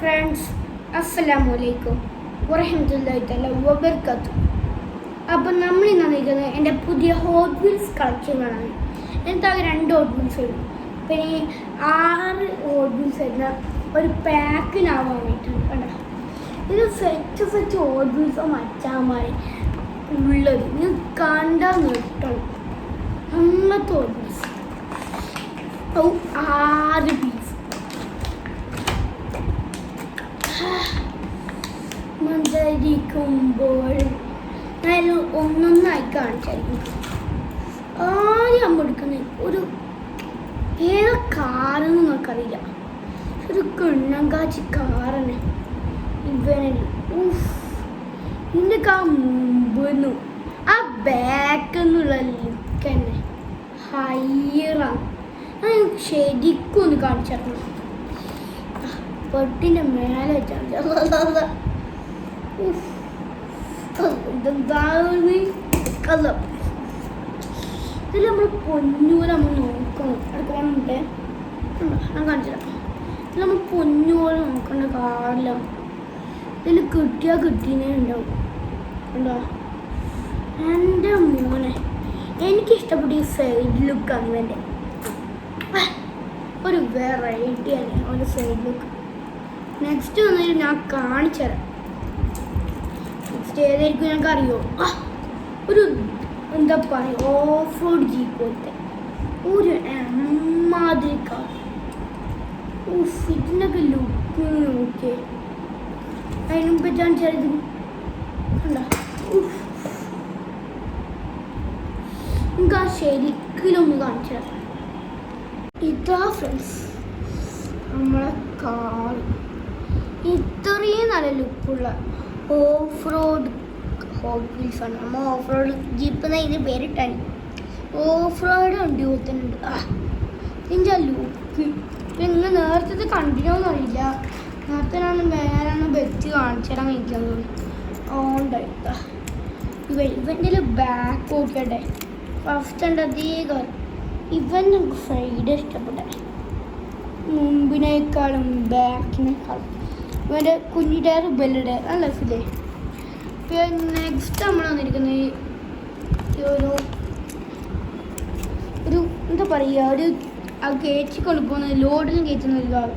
Friends അസ്സലാമു അലൈക്കും വറഹമത്തല്ലാഹി തആല വബർക്കാത്തു അപ്പം നമ്മൾ ഇന്ന് നിൽക്കുന്നത് എന്റെ പുതിയ ഹോട്ട് വീൽസ് കളക്ഷനാണ് എനിക്കാകെ രണ്ട് ഹോട്ട് വീൽസ് ഉണ്ട് പിന്നെ ആറ് ഹോട്ട് വീൽസ് വരുന്ന ഒരു പാക്കിനാവാൻ വേണ്ടിയിട്ടുണ്ട് കണ്ടോ. ഇത് സെറ്റ് സെറ്റ് ഹോട്ട് വീൽസോ മച്ചാമാരെ ഉള്ളത്. ഇത് കണ്ടാൽ നിർത്തണം. അങ്ങനത്തെ ഹോട്ട് വീൽസ് ആറ് പീസ് മന്ദരിക്കുമ്പോൾ ഞാൻ ഒന്നൊന്നായി കാണിച്ചായിരിക്കും ആദ്യം അമ്മ എടുക്കുന്നത് ഒരു ഏത് കാറെന്ന് നമുക്കറിയില്ല ഒരു കിണ്ണങ്കാച്ചി കാറാണ് ഇവനെ ഉഫ് ഇതിന്റെ ആ മുമ്പെന്നു ആ ബാക്ക് എന്നുള്ള ലുക്ക് തന്നെ. ഹൈറാണ് ഞാൻ ശരിക്കും ഒന്ന് കാണിച്ചിരുന്നു പൊട്ടിന്റെ മേലെ വെച്ചാൽ ഇതെന്താണ് കള്ളം ഇതിൽ നമ്മൾ പൊന്നൂര് നമ്മൾ നോക്കണം അടുക്ക വന്നിട്ട് ഞാൻ കാണിച്ചില്ല ഇതിൽ നമ്മൾ പൊന്നൂര് നോക്കേണ്ട കാറില്ല ഇതിൽ കിട്ടിയാൽ കിട്ടിയേ ഉണ്ടാവും ഉണ്ടോ എന്റെ മോനെ എനിക്കിഷ്ടപ്പെട്ട ഈ സൈഡ് ലുക്ക് അങ്ങനെ ഒരു വെറൈറ്റി ആണ് ഒരു സൈഡ് ലുക്ക് നെക്സ്റ്റ് വന്നിട്ട് ഞാൻ കാണിച്ചു തരാം നെക്സ്റ്റ് ഏതായിരിക്കും ഞങ്ങൾക്ക് അറിയോ ആ, ഒരു എന്താ പറയുക ഓഫ് റോഡ് ജീപ്പ് പോലത്തെ. ഒരു മാതിരി കാർ ഉഫ് ഇതിനൊക്കെ ലുക്ക് നോക്കിയേ. അതിന് മുമ്പ് ഉഫ്. എനിക്ക് ആ കാണിച്ചു തരാം. ഇതാ ഫ്രണ്ട്സ് നമ്മളെ കാർ ഇത്രയും നല്ല ലുക്കുള്ള ഓഫ് റോഡ് ഹോട്ട് വീൽസ് ആണ് നമ്മൾ ഓഫ് റോഡ് ജീപ്പ് എന്ന ഇതിന് പേരിട്ടാണ്. ഓഫ് റോഡ് വണ്ടി ആ ഇതിന്റെ ലുക്ക് പിന്നെ നേരത്തെ കണ്ടിന്യൂ അറിയില്ല. നേരത്തെ ഞാൻ വേറെ വെച്ച് കാണിച്ചിടാൻ കഴിക്കാന്ന് ഓണ്ടായിട്ടാ ഇവ ഇവന്റെ ബാക്ക് നോക്കട്ടെ ഫസ്റ്റ് ഉണ്ട് അധികം ഇവൻ നമുക്ക് ഫ്രൈഡ് ഇഷ്ടപ്പെട്ടെ മുമ്പിനേക്കാളും ബാക്കിനേക്കാളും ഇവന്റെ കുഞ്ഞി ടയർ ബെല്ല് ടയർ നല്ല ഫിലേ പിന്നെ നെക്സ്റ്റ് നമ്മൾ വന്നിരിക്കുന്നത് ഈ ഒരു ഒരു എന്താ പറയുക ഒരു ആ കയറ്റി കൊടുക്കുന്ന ലോഡിലും കയറ്റുന്ന ഒരു കാർ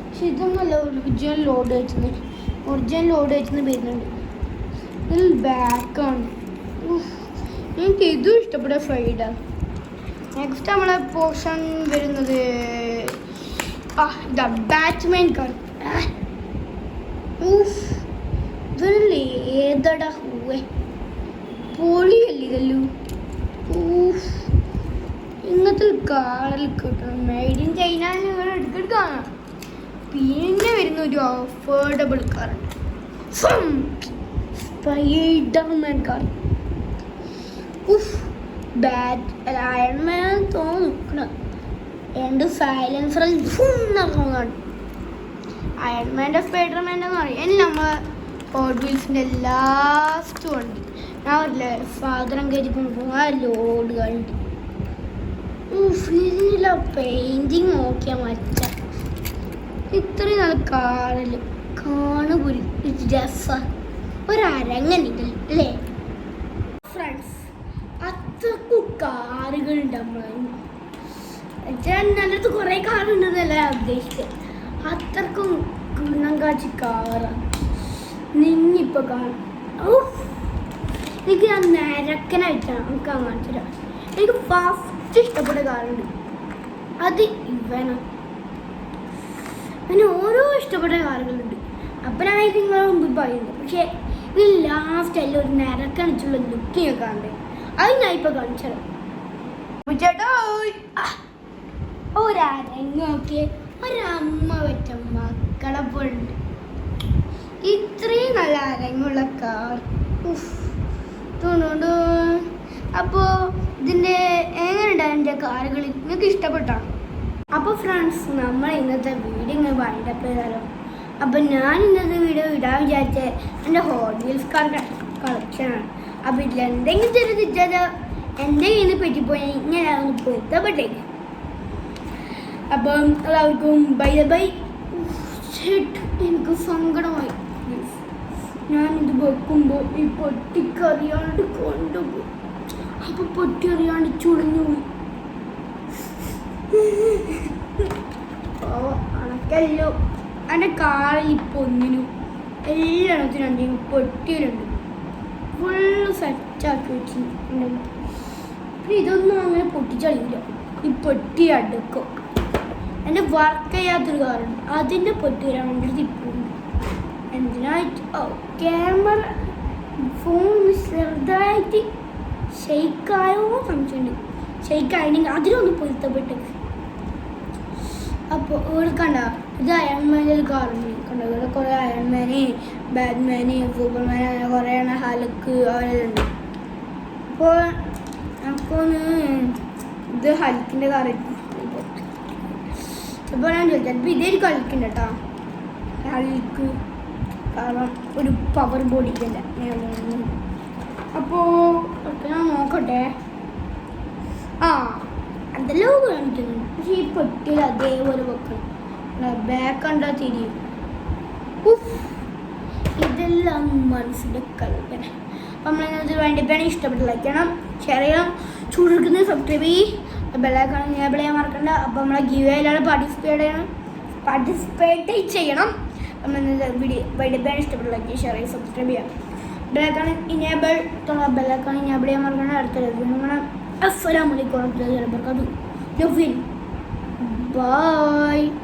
പക്ഷെ ഇതൊന്നുമല്ല ഒറിജിനൽ ലോഡ് കയറ്റുന്നത് ഒറിജിനൽ ലോഡ് കയറ്റുന്ന വരുന്നുണ്ട്. ഇതിൽ ബാക്കാണ് എനിക്ക് ഇതും ഇഷ്ടപ്പെട്ട ഫ്രൈഡാണ് നെക്സ്റ്റ് നമ്മളെ പോർഷൻ വരുന്നത് ആ ഇതാ ബാറ്റ്മാൻ കാർ ഇതൊരു ഏതടാ ഹൂവേ പൊളിയല്ലേ ഇതല്ലു ഊഫ് ഇങ്ങനത്തെ കിട്ടണം. മെയ്ഡ് ഇൻ ചൈന ഞങ്ങൾ എടുക്കിട്ട് കാണാം. പിന്നെ വരുന്ന ഒരു അഫോർഡബിൾ കാർ സ്പൈഡർമാൻ കാർ ഉഫ് ബാറ്റ് അയൺമാൻ തോന്നുന്നു. രണ്ട് സൈലൻസറിൽ നടക്കുന്നതാണ് അയൺമാന്റെ സ്പൈഡർമാന്റെ എന്ന് പറയും. എല്ലാം നമ്മൾ ഹോട്ട് വീൽസിന്റെ ലാസ്റ്റ് ഉണ്ട്. ഞാൻ പറഞ്ഞില്ലേ സാധനം കയറ്റി പോകുമ്പോൾ ആ ലോഡ് കണ്ട്. ഫുള്ള പെയിന്റിങ് നോക്കിയാൽ മച്ച. ഇത്രയും നല്ല കാണൽ കാണുപുരി രസ. ഒരരങ്ങനില്ല അല്ലേ? ഫ്രണ്ട്സ് അത്രക്കും കാറുകളുണ്ട് നമ്മളെ ഞാൻ എന്റെ അടുത്ത് കുറേ കാറുണ്ടെന്നല്ല ഉദ്ദേശിച്ചത് അത്രക്കും കാച്ചി കാറാണ് നിങ്ങിപ്പോ കാണാം. എനിക്ക് ഞാൻ നരക്കനായിട്ടാണ് നമുക്ക് കാണിച്ചില്ല എനിക്ക് ഫസ്റ്റ് ഇഷ്ടപ്പെട്ട കാറുണ്ട് അത് ഇവനാണ് അങ്ങനെ ഓരോ ഇഷ്ടപ്പെട്ട കാറുകളുണ്ട് അപ്പം ഞാൻ ഇത് നിങ്ങളെ മുമ്പിൽ പറയുന്നത് പക്ഷേ ഇത് ലാസ്റ്റ് അല്ല ഒരു നരക്കണിച്ചുള്ള ലുക്ക് ഞാൻ കാണണ്ടേ അത് ഞാൻ ഇപ്പൊ കാണിച്ചത് ഒരരങ്ങൊക്കെ ഒരമ്മ വെച്ച മക്കളെ പോലുണ്ട് ഇത്രയും നല്ല അരങ്ങുള്ള കാർ. തോന്നുന്നു അപ്പോ ഇതിന്റെ എങ്ങനെയുണ്ട് എന്റെ കാറുകൾ നിങ്ങൾക്ക് ഇഷ്ടപ്പെട്ടോ? അപ്പോൾ ഫ്രണ്ട്സ് നമ്മൾ ഇന്നത്തെ വീഡിയോ ഇങ്ങനെ വൈൻഡപ്പ് അപ്പം ഞാൻ ഇന്നത്തെ വീഡിയോ ഇടാൻ വിചാരിച്ച എന്റെ ഹോട്ട് വീൽസ് കാർ കളക്ഷനാണ് അപ്പോൾ ഇതിൽ എന്തെങ്കിലും ചെറിയ തിരിച്ചത് കയ്യിൽ നിന്ന് പറ്റിപ്പോയി ഇങ്ങനെ പൊരുത്തപ്പെട്ടേ അപ്പം എല്ലാവർക്കും ബൈ ബൈ എനിക്ക് സങ്കടമായി. ഞാനിത് വെക്കുമ്പോൾ ഈ പൊട്ടിക്കറിയാണ്ട് കൊണ്ടുപോയി. അപ്പൊ പൊട്ടി അറിയാണ്ട് ചുളിഞ്ഞു പോയി. അണക്കല്ലോ. എന്റെ കാറിൽ ഇപ്പൊ ഒന്നിനും എല്ലായിടത്തിനും എന്തെങ്കിലും പൊട്ടിയിലുണ്ട് ഫുള്ള് സെറ്റാക്കി വെച്ചിട്ടുണ്ട്. പിന്നെ ഇതൊന്നും അങ്ങനെ പൊട്ടിച്ചളിയില്ല ഈ പൊട്ടി അടുക്കും. എന്റെ വർക്ക് ചെയ്യാത്തൊരു കാരണം അതിന്റെ പൊട്ടി വരാൻ വേണ്ടിയിട്ട് എന്തിനായിട്ട്? ഓ ക്യാമറ ഫോൺ ചെറുതായിട്ട് ഷെയ്ക്കായോ സംശയമുണ്ട്. ഷെയ്ക്കായില്ലെങ്കിൽ അതിലൊന്ന് പൊരുത്തപ്പെട്ട്. അപ്പോൾ ഇവിടെ കണ്ട ഇത് അയൺമാനിൽ കാറുണ്ട് കണ്ട? ഇവിടെ കുറേ അയൺമാന് ബാറ്റ്മാന് സൂപ്പർമാൻ അങ്ങനെ കുറേ എണ്ണം ഹലക്ക് അവരെല്ലാം അപ്പോൾ നമുക്കൊന്ന് ഇത് ഹൽക്കിന്റെ കാറായിരിക്കും അപ്പോൾ ഞാൻ ചിലപ്പോൾ ഇതായിരിക്കും ഹൽക്കിന്റെ കേട്ടോ. കളിക്ക് കാരണം ഒരു പവർ ബോഡിക്കല്ല അപ്പോൾ ഞാൻ നോക്കട്ടെ. ആ അതെല്ലാം കാണിക്കുന്നുണ്ട് പക്ഷേ ഈ പെട്ടിയിൽ അതേപോലെ വെക്കണം. ബാക്ക് കണ്ടാൽ തിരിയും. ഇതെല്ലാം മനസ്സിന്റെ കൽപ്പന അപ്പം നമ്മളിത് വേണ്ടിയിട്ടാണ് ഇഷ്ടപ്പെട്ട് ലൈക്ക് ചെയ്യണം ഷെയർ ചെയ്യണം. ചുരുക്കുന്ന സബ്സ്ക്രൈബ് ചെയ്യ്. ബെല്ലൈക്കണം എനേബിൾ ചെയ്യാൻ മറക്കണ്ട. അപ്പം നമ്മളെ ഗിവേയിലാണ് പാർട്ടിസിപ്പേറ്റ് ചെയ്യണം. പാർട്ടിസിപ്പേറ്റ് ചെയ്യണം. അപ്പം വീഡിയോ വേണ്ടിയിട്ടാണ് ഇഷ്ടപ്പെട്ട ലൈക്ക് ഷെയർ ചെയ്ത് സബ്സ്ക്രൈബ് ചെയ്യാം ബെല്ലൈക്കാണ് ഇനേബിൾ ബെല്ലൈക്കാണ് ഇനേബിൾ ചെയ്യാൻ മറക്കണ്ട. അടുത്ത നമ്മുടെ അസ്സലാമലൈക്കും wabarakatuh. Novin. Bye.